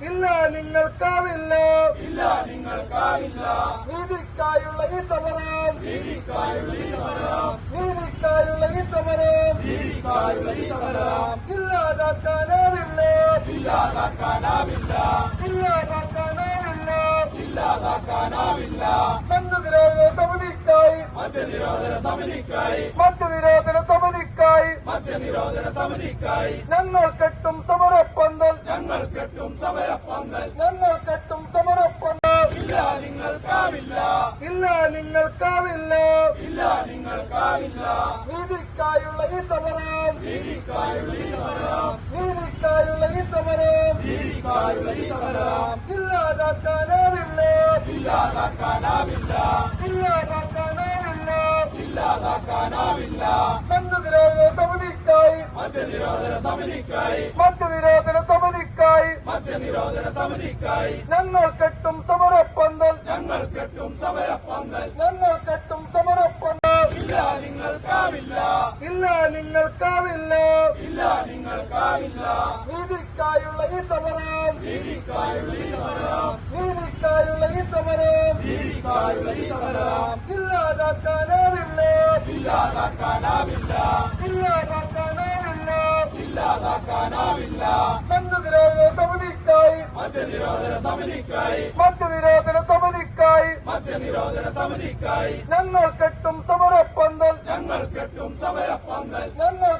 ഇല്ല നിങ്ങൾക്കാവില്ല. ഇല്ല നിങ്ങൾക്കാവില്ല. നീതിക്കായുള്ള ഈ സമരം. നീതിക്കായുള്ള ഈ സമരം. നീതിക്കായുള്ള ഈ സമരം. നീതിക്കായുള്ള ഈ സമരം. ഇല്ലാതാക്കാനാവില്ല. ഇല്ലാതാക്കാനാവില്ല. ഇല്ലാതാക്കാനാവില്ല. ഇല്ലാതാക്കാനാവില്ല. മദ്യനിരോധന സമിതിക്കായി. മദ്യനിരോധന സമിതിക്കായി. മദ്യനിരോധന സമിതിക്കായി. മദ്യനിരോധന സമിതിക്കായി. ഞങ്ങൾ കെട്ടും സമരപ്പന്തൽ. ഞങ്ങൾ കെട്ടും സമരപ്പന്തൽ. ഞങ്ങൾ കെട്ടും സമരപ്പന്തൽ. ഇല്ല നിങ്ങൾക്കാവില്ല ഇല്ല നിങ്ങൾക്കാവില്ല ഇല്ല നിങ്ങൾക്കാവില്ല നീതിക്കായുള്ള ഈ സമരം. നീതിക്കായുള്ള ഈ സമരം. നീതിക്കായുള്ള ഈ സമരം. നീതിക്കായുള്ള ഈ സമരം. ഇല്ലാതാക്കാനാവില്ല. ഇല്ലാതാക്കാനാവില്ല. ഇല്ലാതാക്കാനാവില്ല. ഇല്ലാതാക്കാനാവില്ല. മദ്യനിരോധന സമിതിക്കായി. മദ്യനിരോധന സമിതിക്കായി. മദ്യനിരോധന സമിതിക്കായി മദ്യനിരോധന സമിതിക്കായി ഞങ്ങൾ കെട്ടും സമരപ്പന്തൽ. ഞങ്ങൾ കെട്ടും സമരപ്പന്തൽ. ഞങ്ങൾ കെട്ടും സമരപ്പന്തൽ. ഇല്ല നിങ്ങൾക്കാവില്ല ഇല്ല നിങ്ങൾക്കാവില്ല ഇല്ല നിങ്ങൾക്കാവില്ല നീതിക്കായുള്ള ഈ സമരം. നീതിക്കായുള്ള ഈ സമരം. നീതിക്കായുള്ള ഈ സമരം. നീതിക്കായുള്ള ഈ സമരം. ഇല്ലാതാക്കാനാവില്ല. ഇല്ലാതാക്കാനാവില്ല. ഇല്ലാതാക്കാനാവില്ല. ഇല്ലാതാക്കാനാവില്ല. മദ്യനിരോധന സമിതിക്കായി മദ്യനിരോധന സമിതിക്കായി മദ്യനിരോധന സമിതിക്കായി ഞങ്ങൾ കെട്ടും സമരപ്പന്തൽ. ഞങ്ങൾ കെട്ടും സമരപ്പന്തൽ. ഞങ്ങൾ